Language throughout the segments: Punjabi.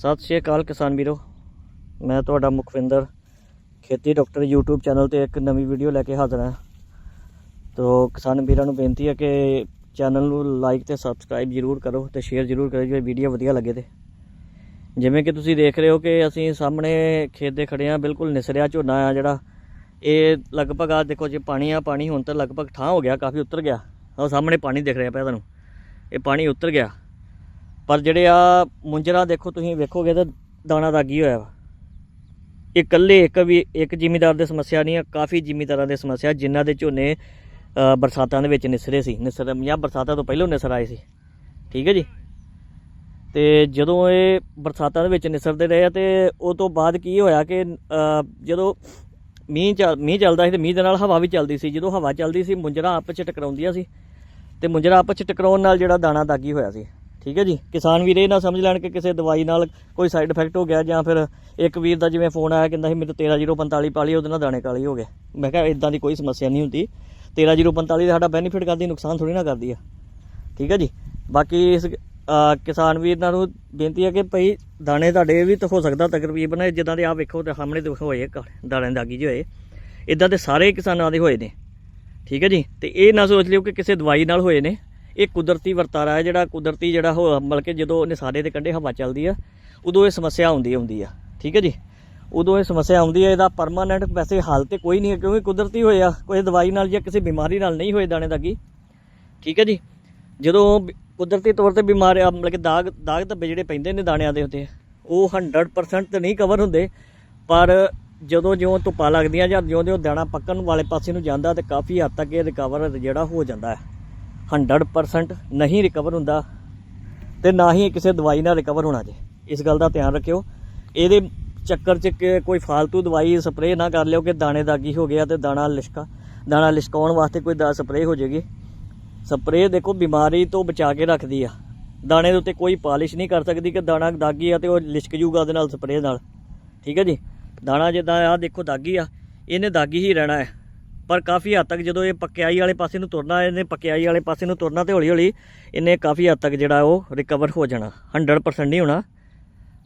ਸਤਿ ਸ਼੍ਰੀ ਅਕਾਲ ਕਿਸਾਨ ਵੀਰੋ। ਮੈਂ ਤੁਹਾਡਾ ਮੁਖਵਿੰਦਰ ਖੇਤੀ ਡਾਕਟਰ YouTube ਚੈਨਲ ਤੇ ਇੱਕ ਨਵੀਂ ਵੀਡੀਓ ਲੈ ਕੇ ਹਾਜ਼ਰ ਹਾਂ। ਤੋ ਕਿਸਾਨ ਵੀਰਾਂ ਨੂੰ ਬੇਨਤੀ ਹੈ ਕਿ ਚੈਨਲ ਨੂੰ ਲਾਈਕ ਤੇ ਸਬਸਕ੍ਰਾਈਬ ਜਰੂਰ ਕਰੋ ਤੇ ਸ਼ੇਅਰ ਜਰੂਰ ਕਰੋ ਜੇ ਵੀਡੀਓ ਵਧੀਆ ਲੱਗੇ ਤੇ। ਜਿਵੇਂ ਕਿ ਤੁਸੀਂ ਦੇਖ ਰਹੇ ਹੋ ਕਿ ਅਸੀਂ ਸਾਹਮਣੇ ਖੇਤ ਦੇ ਖੜੇ ਆ ਬਿਲਕੁਲ ਨਿਸਰਿਆ ਝੋਨਾ ਆ ਜਿਹੜਾ। ਇਹ ਲਗਭਗ ਆ ਦੇਖੋ ਜੇ, ਪਾਣੀ ਆ, ਪਾਣੀ ਹੁਣ ਤਾਂ ਲਗਭਗ ਠਾਂ ਹੋ ਗਿਆ, ਕਾਫੀ ਉਤਰ ਗਿਆ। ਉਹ ਸਾਹਮਣੇ ਪਾਣੀ ਦਿਖ ਰਿਹਾ ਪਿਆ ਤੁਹਾਨੂੰ। ਇਹ ਪਾਣੀ ਉਤਰ ਗਿਆ। ਪਰ ਜਿਹੜੇ ਆ ਮੁੰਜਰਾ ਦੇਖੋ ਤੁਸੀਂ ਵੇਖੋਗੇ ਤਾਂ ਦਾਣਾ ਦਾਗੀ ਹੋਇਆ ਵਾ। ਇਹ ਇਕੱਲੇ ਇੱਕ ਵੀ ਇੱਕ ਜ਼ਿਮੀਦਾਰ ਦੇ ਸਮੱਸਿਆ ਨਹੀਂ ਆ, ਕਾਫੀ ਜ਼ਿਮੀਦਾਰਾਂ ਦੇ ਸਮੱਸਿਆ ਜਿਨ੍ਹਾਂ ਦੇ ਝੋਨੇ ਬਰਸਾਤਾਂ ਦੇ ਵਿੱਚ ਨਿਸਰੇ ਸੀ। ਨਿਸਰ ਜਾਂ ਬਰਸਾਤਾਂ ਤੋਂ ਪਹਿਲਾਂ ਨਿਸਰ ਆਏ ਸੀ। ਠੀਕ ਹੈ ਜੀ? ਤੇ ਜਦੋਂ ਇਹ ਬਰਸਾਤਾਂ ਦੇ ਵਿੱਚ ਨਿਸਰਦੇ ਰਹੇ ਆ ਤੇ ਉਹ ਤੋਂ ਬਾਅਦ ਕੀ ਹੋਇਆ ਕਿ ਜਦੋਂ ਮੀਂਹ ਚੱਲ, ਮੀਂਹ ਚੱਲਦਾ ਸੀ ਤੇ ਮੀਂਹ ਦੇ ਨਾਲ ਹਵਾ ਵੀ ਚੱਲਦੀ ਸੀ। ਜਦੋਂ ਹਵਾ ਚੱਲਦੀ ਸੀ, ਮੁੰਜਰਾ ਆਪਸ ਚ ਟਕਰਾਉਂਦੀਆਂ ਸੀ। ਤੇ ਮੁੰਜਰਾ ਆਪਸ ਚ ਟਕਰਾਉਣ ਨਾਲ ਜਿਹੜਾ ਦਾਣਾ ਦਾਗੀ ਹੋਇਆ ਸੀ। ਠੀਕ ਹੈ ਜੀ? ਕਿਸਾਨ ਵੀਰ ਇਹ ਨਾ ਸਮਝ ਲੈਣ ਕਿ ਕਿਸੇ ਦਵਾਈ ਨਾਲ ਕੋਈ ਸਾਈਡ ਇਫੈਕਟ ਹੋ ਗਿਆ ਜਾਂ ਫਿਰ ਇੱਕ ਵੀਰ ਦਾ ਜਿਵੇਂ ਫੋਨ ਆਇਆ ਕਹਿੰਦਾ ਸੀ ਮੇਰੇ 13045 ਪਾਲੀ, ਉਹਦੇ ਨਾਲ ਦਾਣੇ ਕਾਲੀ ਹੋ ਗਏ। ਮੈਂ ਕਿਹਾ ਇਦਾਂ ਦੀ ਕੋਈ ਸਮੱਸਿਆ ਨਹੀਂ ਹੁੰਦੀ। 13045 ਦਾ ਸਾਡਾ ਬੈਨੀਫਿਟ ਕਰਦੀ, ਨੁਕਸਾਨ ਥੋੜੀ ਨਾ ਕਰਦੀ ਆ। ਠੀਕ ਹੈ ਜੀ? ਬਾਕੀ ਇਸ ਕਿਸਾਨ ਵੀਰ ਨਾਲ ਨੂੰ ਬੇਨਤੀ ਹੈ ਕਿ ਭਈ ਦਾਣੇ ਤੁਹਾਡੇ ਵੀ ਤਾਂ ਹੋ ਸਕਦਾ ਤਕਰੀਬਨ, ਜਿੱਦਾਂ ਦੇ ਆ ਵੇਖੋ ਤੇ ਸਾਹਮਣੇ ਤੇ ਹੋਏ ਕ- ਦਾਣੇ ਦਾਗੀ ਜਿਹੇ ਹੋਏ। ਇਦਾਂ ਦੇ ਸਾਰੇ ਕਿਸਾਨਾਂ ਦੇ ਹੋਏ ਨੇ। ਠੀਕ ਹੈ ਜੀ? ਤੇ ਇਹ ਨਾ ਸੋਚ ਲਿਓ ਕਿ ਕਿਸੇ ਦਵਾਈ ਨਾਲ ਹੋਏ ਨੇ। ਇਹ ਕੁਦਰਤੀ ਵਰਤਾਰਾ ਹੈ ਜਿਹੜਾ ਕੁਦਰਤੀ ਜਿਹੜਾ ਹੋ ਮਤਲਬ ਕਿ ਜਦੋਂ ਨਿਸਾਰੇ ਦੇ ਕੰਢੇ ਹਵਾ ਚੱਲਦੀ ਆ, ਉਦੋਂ ਇਹ ਸਮੱਸਿਆ ਆਉਂਦੀ ਆਉਂਦੀ ਆ, ਠੀਕ ਹੈ ਜੀ? ਉਦੋਂ ਇਹ ਸਮੱਸਿਆ ਆਉਂਦੀ ਹੈ ਇਹਦਾ ਪਰਮਾਨੈਂਟ ਵੈਸੇ ਹਾਲ ਤੇ ਕੋਈ ਨਹੀਂ ਹੈ, ਕਿਉਂਕਿ ਕੁਦਰਤੀ ਹੋਇਆ ਕੋਈ ਦਵਾਈ ਨਾਲ ਜਾਂ ਕਿਸੇ ਬਿਮਾਰੀ ਨਾਲ ਨਹੀਂ ਹੋਏ ਦਾਣੇ ਦਾਗੀ ਠੀਕ ਹੈ ਜੀ? ਜਦੋਂ ਕੁਦਰਤੀ ਤੌਰ ਤੇ ਬਿਮਾਰ ਮਤਲਬ ਕਿ ਦਾਗ ਦਾਗ ਧੱਬੇ ਜਿਹੜੇ ਪੈਂਦੇ ਨੇ ਦਾਣਿਆਂ ਦੇ ਉੱਤੇ, ਉਹ 100% ਤੇ ਨਹੀਂ ਕਵਰ ਹੁੰਦੇ, ਪਰ ਜਦੋਂ ਜਿਉਂ ਧੁੱਪਾਂ ਲੱਗਦੀਆਂ ਜਾਂ ਜਿਉਂ ਜਿਉਂ ਦਾਣਾ ਪੱਕਣ ਵਾਲੇ ਪਾਸੇ ਨੂੰ ਜਾਂਦਾ ਤੇ ਕਾਫੀ ਹੱਦ ਤੱਕ ਇਹ ਰਿਕਵਰ ਜਿਹੜਾ ਹੋ ਜਾਂਦਾ ਹੈ। 100% ਨਹੀਂ ਰਿਕਵਰ ਹੁੰਦਾ ਤੇ ਨਾ ਹੀ ਕਿਸੇ ਦਵਾਈ ਨਾਲ ਰਿਕਵਰ ਹੋਣਾ ਜੇ। ਇਸ ਗੱਲ ਦਾ ਧਿਆਨ ਰੱਖਿਓ। ਇਹਦੇ ਚੱਕਰ 'ਚ ਕਿ ਕੋਈ ਫालतू ਦਵਾਈ ਸਪਰੇਅ ਨਾ ਕਰ ਲਿਓ ਕਿ ਦਾਣੇ ਦਾਗੀ ਹੋ ਗਿਆ ਤੇ ਦਾਣਾ ਲਿਸ਼ਕਾ ਦਾਣਾ ਲਿਸ਼ਕਾਉਣ ਵਾਸਤੇ ਕੋਈ ਦਾ ਸਪਰੇਅ ਹੋ ਜਾਏਗੀ ਸਪਰੇਅ ਦੇਖੋ ਬਿਮਾਰੀ ਤੋਂ ਬਚਾ ਕੇ ਰੱਖਦੀ ਆ। ਦਾਣੇ ਦੇ ਉੱਤੇ ਕੋਈ ਪਾਲਿਸ਼ ਨਹੀਂ ਕਰ ਸਕਦੀ ਕਿ ਦਾਣਾ ਦਾਗੀ ਆ ਤੇ ਉਹ ਲਿਸ਼ਕ ਜੂਗਾ ਉਹਦੇ ਨਾਲ ਸਪਰੇਅ ਨਾਲ। ਠੀਕ ਹੈ ਜੀ? ਦਾਣਾ ਜਿੱਦਾਂ ਆ ਦੇਖੋ ਦਾਗੀ ਆ, ਇਹਨੇ ਦਾਗੀ ਹੀ ਰਹਿਣਾ ਹੈ। ਪਰ ਕਾਫੀ ਹੱਦ ਤੱਕ ਜਦੋਂ ਇਹ ਪੱਕਿਆਈ ਵਾਲੇ ਪਾਸੇ ਨੂੰ ਤੁਰਨਾ, ਇਹਨੇ ਪੱਕਿਆਈ ਵਾਲੇ ਪਾਸੇ ਨੂੰ ਤੁਰਨਾ ਤੇ ਹੌਲੀ ਹੌਲੀ ਇਹਨੇ ਕਾਫੀ ਹੱਦ ਤੱਕ ਜਿਹੜਾ ਉਹ ਰਿਕਵਰ ਹੋ ਜਾਣਾ। 100% ਨਹੀਂ ਹੋਣਾ।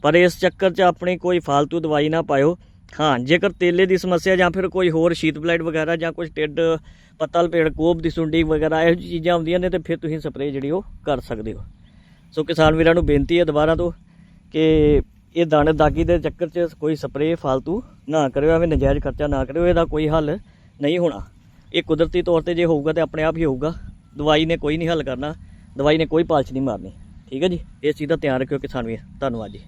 ਪਰ ਇਸ ਚੱਕਰ 'ਚ ਆਪਣੀ ਕੋਈ ਫਾਲਤੂ ਦਵਾਈ ਨਾ ਪਾਇਓ। ਹਾਂ, ਜੇਕਰ ਤੇਲੇ ਦੀ ਸਮੱਸਿਆ ਜਾਂ ਫਿਰ ਕੋਈ ਹੋਰ ਸ਼ੀਤ ਬਲੈਡ ਵਗੈਰਾ ਜਾਂ ਕੁਝ ਟਿੱਡ ਪਤਲ ਪੇੜ ਕੋਪ ਦੀ ਸੁੰਡੀ ਵਗੈਰਾ ਇਹੋ ਜਿਹੀ ਚੀਜ਼ਾਂ ਹੁੰਦੀਆਂ ਨੇ ਤੇ ਫਿਰ ਤੁਸੀਂ ਸਪਰੇਅ ਜਿਹੜੀ ਉਹ ਕਰ ਸਕਦੇ ਹੋ। ਸੋ ਕਿਸਾਨ ਵੀਰਾਂ ਨੂੰ ਬੇਨਤੀ ਹੈ ਦੁਬਾਰਾ ਤੋਂ ਕਿ ਇਹ ਦਾਣੇ ਦਾਗੀ ਦੇ ਚੱਕਰ 'ਚ ਕੋਈ ਸਪਰੇਅ ਫਾਲਤੂ ਨਾ ਕਰਿਓ, ਐਵੇਂ ਨਜਾਇਜ਼ ਖਰਚਾ ਨਾ ਕਰਿਓ, ਇਹਦਾ ਕੋਈ ਹੱਲ ਨਹੀਂ ਹੋਣਾ। ਇਹ ਕੁਦਰਤੀ ਤੌਰ ਤੇ ਜੇ ਹੋਊਗਾ ਤੇ ਆਪਣੇ ਆਪ ਹੀ ਹੋਊਗਾ। ਦਵਾਈ ਨੇ ਕੋਈ ਨਹੀਂ ਹੱਲ ਕਰਨਾ। ਦਵਾਈ ਨੇ ਕੋਈ ਪਾਲਚ ਨਹੀਂ ਮਾਰਨੀ। ਠੀਕ ਹੈ ਜੀ? ਇਸ ਚੀਜ਼ ਦਾ ਧਿਆਨ ਰੱਖਿਓ ਕਿਸਾਨ ਵੀਰ। ਧੰਨਵਾਦ ਜੀ।